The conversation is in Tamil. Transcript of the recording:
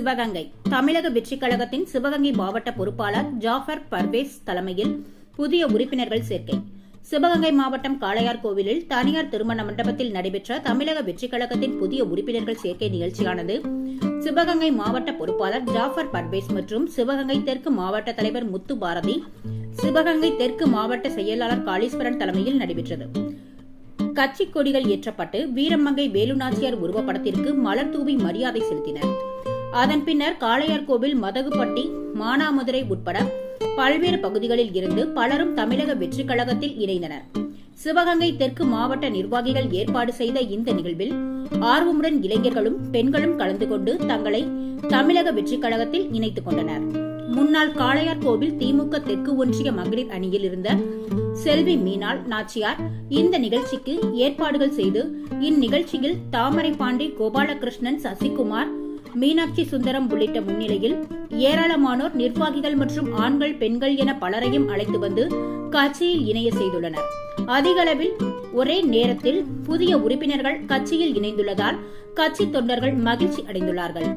சிவகங்கை. தமிழக வெற்றிக் கழகத்தின் சிவகங்கை மாவட்ட பொறுப்பாளர் ஜாஃபர் பர்வேஸ் தலைமையில் புதிய உறுப்பினர்கள் சேர்க்கை. சிவகங்கை மாவட்டம் காளையார் கோவிலில் தனியார் திருமண மண்டபத்தில் நடைபெற்ற தமிழக வெற்றிக் கழகத்தின் புதிய உறுப்பினர்கள் சேர்க்கை நிகழ்ச்சியானது சிவகங்கை மாவட்ட பொறுப்பாளர் ஜாஃபர் பர்வேஸ் மற்றும் சிவகங்கை தெற்கு மாவட்ட தலைவர் முத்து பாரதி சிவகங்கை தெற்கு மாவட்ட செயலாளர் காளீஸ்வரன் தலைமையில் நடைபெற்றது. கட்சி கொடிகள் ஏற்றப்பட்டு வீரமங்கை வேலுநாச்சியார் உருவப்படத்திற்கு மலர் தூவி மரியாதை செலுத்தினர். அதன் பின்னர் காளையார்கோவில் மதகுப்பட்டி மானாமதுரை உட்பட பல்வேறு பகுதிகளில் இருந்து பலரும் தமிழக வெற்றி கழகத்தில் இணைந்தனர். சிவகங்கை தெற்கு மாவட்ட நிர்வாகிகள் ஏற்பாடு செய்த இந்த நிகழ்வில் ஆர்வமுடன் இளைஞர்களும் பெண்களும் கலந்து கொண்டு தங்களை தமிழக வெற்றிக் கழகத்தில் இணைத்துக் கொண்டனர். முன்னாள் காளையார் கோவில் திமுக தெற்கு ஒன்றிய மகளிர் அணியில் இருந்த செல்வி மீனாள் நாச்சியார் இந்த நிகழ்ச்சிக்கு ஏற்பாடுகள் செய்து இந்நிகழ்ச்சியில் தாமரை பாண்டி கோபாலகிருஷ்ணன் சசிகுமார் மீனாட்சி சுந்தரம் உள்ளிட்ட முன்னிலையில் ஏராளமானோர் நிர்வாகிகள் மற்றும் ஆண்கள் பெண்கள் என பலரையும் அழைத்து வந்து கட்சியில் இணைய செய்துள்ளனர். அதிகளவில் ஒரே நேரத்தில் புதிய உறுப்பினர்கள் கட்சியில் இணைந்துள்ளதால் கட்சி தொண்டர்கள் மகிழ்ச்சி அடைந்துள்ளார்கள்.